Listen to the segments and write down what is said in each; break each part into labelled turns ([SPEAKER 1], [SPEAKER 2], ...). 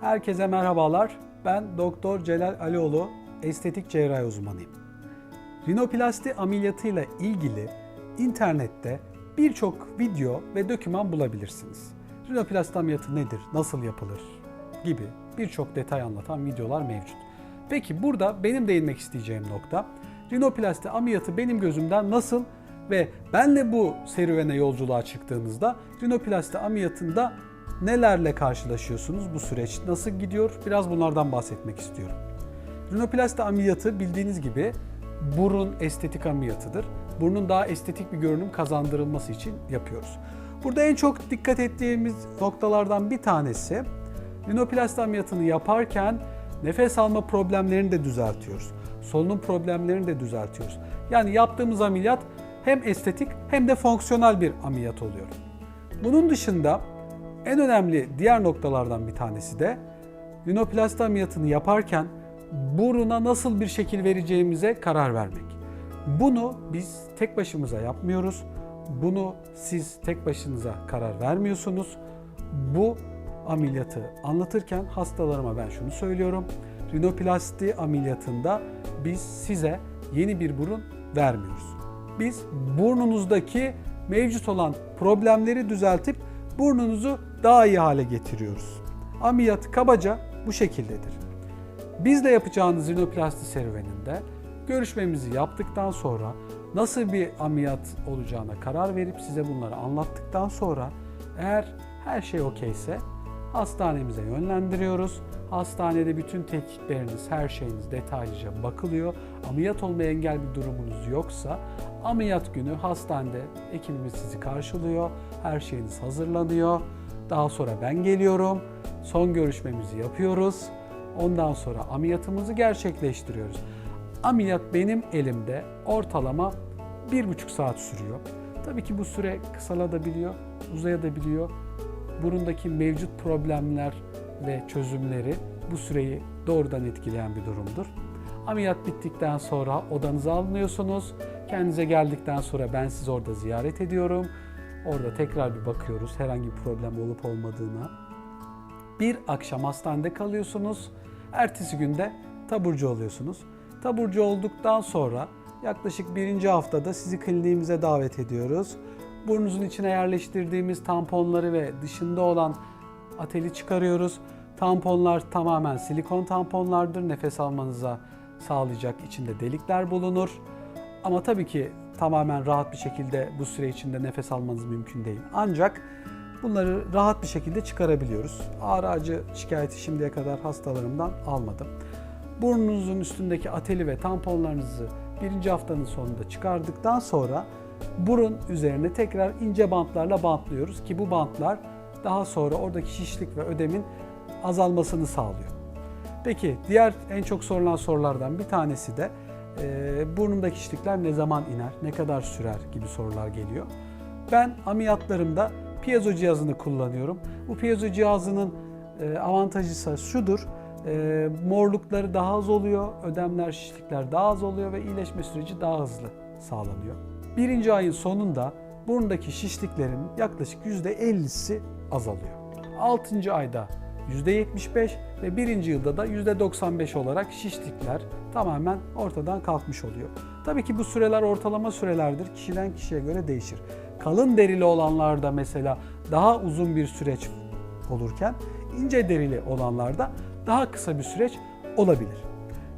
[SPEAKER 1] Herkese merhabalar. Ben Doktor Celal Alioğlu, estetik cerrahi uzmanıyım. Rinoplasti ameliyatıyla ilgili internette birçok video ve doküman bulabilirsiniz. Rinoplasti ameliyatı nedir, nasıl yapılır gibi birçok detay anlatan videolar mevcut. Peki burada benim değinmek isteyeceğim nokta rinoplasti ameliyatı benim gözümden nasıl ve benle bu serüvene yolculuğa çıktığınızda rinoplasti ameliyatında nelerle karşılaşıyorsunuz? Bu süreç nasıl gidiyor? Biraz bunlardan bahsetmek istiyorum. Rinoplasti ameliyatı bildiğiniz gibi burun estetik ameliyatıdır. Burnun daha estetik bir görünüm kazandırılması için yapıyoruz. Burada en çok dikkat ettiğimiz noktalardan bir tanesi rinoplasti ameliyatını yaparken nefes alma problemlerini de düzeltiyoruz. Solunum problemlerini de düzeltiyoruz. Yani yaptığımız ameliyat hem estetik hem de fonksiyonel bir ameliyat oluyor. Bunun dışında en önemli diğer noktalardan bir tanesi de rinoplasti ameliyatını yaparken buruna nasıl bir şekil vereceğimize karar vermek. Bunu biz tek başımıza yapmıyoruz. Bunu siz tek başınıza karar vermiyorsunuz. Bu ameliyatı anlatırken hastalarıma ben şunu söylüyorum. Rinoplasti ameliyatında biz size yeni bir burun vermiyoruz. Biz burnunuzdaki mevcut olan problemleri düzeltip burnunuzu daha iyi hale getiriyoruz. Ameliyat kabaca bu şekildedir. Bizle yapacağınız rinoplasti serüveninde görüşmemizi yaptıktan sonra nasıl bir ameliyat olacağına karar verip size bunları anlattıktan sonra eğer her şey okeyse hastanemize yönlendiriyoruz. Hastanede bütün tetkikleriniz, her şeyiniz detaylıca bakılıyor. Ameliyat olmaya engel bir durumunuz yoksa ameliyat günü hastanede ekibimiz sizi karşılıyor. Her şeyiniz hazırlanıyor. Daha sonra ben geliyorum. Son görüşmemizi yapıyoruz. Ondan sonra ameliyatımızı gerçekleştiriyoruz. Ameliyat benim elimde ortalama bir buçuk saat sürüyor. Tabii ki bu süre kısalabiliyor, uzayabiliyor. Burundaki mevcut problemler ve çözümleri bu süreyi doğrudan etkileyen bir durumdur. Ameliyat bittikten sonra odanıza alınıyorsunuz. Kendinize geldikten sonra ben sizi orada ziyaret ediyorum. Orada tekrar bir bakıyoruz herhangi bir problem olup olmadığına. Bir akşam hastanede kalıyorsunuz. Ertesi günde taburcu oluyorsunuz. Taburcu olduktan sonra yaklaşık birinci haftada sizi kliniğimize davet ediyoruz. Burnunuzun içine yerleştirdiğimiz tamponları ve dışında olan ateli çıkarıyoruz. Tamponlar tamamen silikon tamponlardır. Nefes almanıza sağlayacak içinde delikler bulunur. Ama tabii ki tamamen rahat bir şekilde bu süre içinde nefes almanız mümkün değil. Ancak bunları rahat bir şekilde çıkarabiliyoruz. Ağrı acı şikayeti şimdiye kadar hastalarımdan almadım. Burnunuzun üstündeki ateli ve tamponlarınızı birinci haftanın sonunda çıkardıktan sonra burun üzerine tekrar ince bantlarla bantlıyoruz ki bu bantlar daha sonra oradaki şişlik ve ödemin azalmasını sağlıyor. Peki diğer en çok sorulan sorulardan bir tanesi de e, burnumdaki şişlikler ne zaman iner, ne kadar sürer gibi sorular geliyor. Ben ameliyatlarımda piezo cihazını kullanıyorum. Bu piezo cihazının e, avantajı ise şudur. E, morlukları daha az oluyor, ödemler, şişlikler daha az oluyor ve iyileşme süreci daha hızlı sağlanıyor. Birinci ayın sonunda burundaki şişliklerin yaklaşık %50'si azalıyor. 6. ayda %75 ve birinci yılda da %95 olarak şişlikler tamamen ortadan kalkmış oluyor. Tabii ki bu süreler ortalama sürelerdir. Kişiden kişiye göre değişir. Kalın derili olanlarda mesela daha uzun bir süreç olurken ince derili olanlarda daha kısa bir süreç olabilir.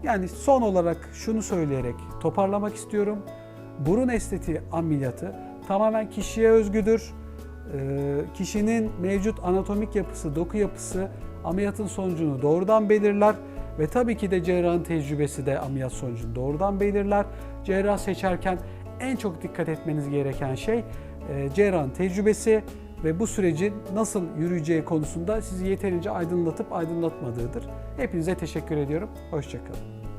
[SPEAKER 1] Yani son olarak şunu söyleyerek toparlamak istiyorum. Burun estetiği ameliyatı tamamen kişiye özgüdür. Ee, kişinin mevcut anatomik yapısı, doku yapısı ameliyatın sonucunu doğrudan belirler ve tabii ki de cerrahın tecrübesi de ameliyat sonucunu doğrudan belirler. Cerrah seçerken en çok dikkat etmeniz gereken şey e, cerrahın tecrübesi ve bu sürecin nasıl yürüyeceği konusunda sizi yeterince aydınlatıp aydınlatmadığıdır. Hepinize teşekkür ediyorum. Hoşçakalın.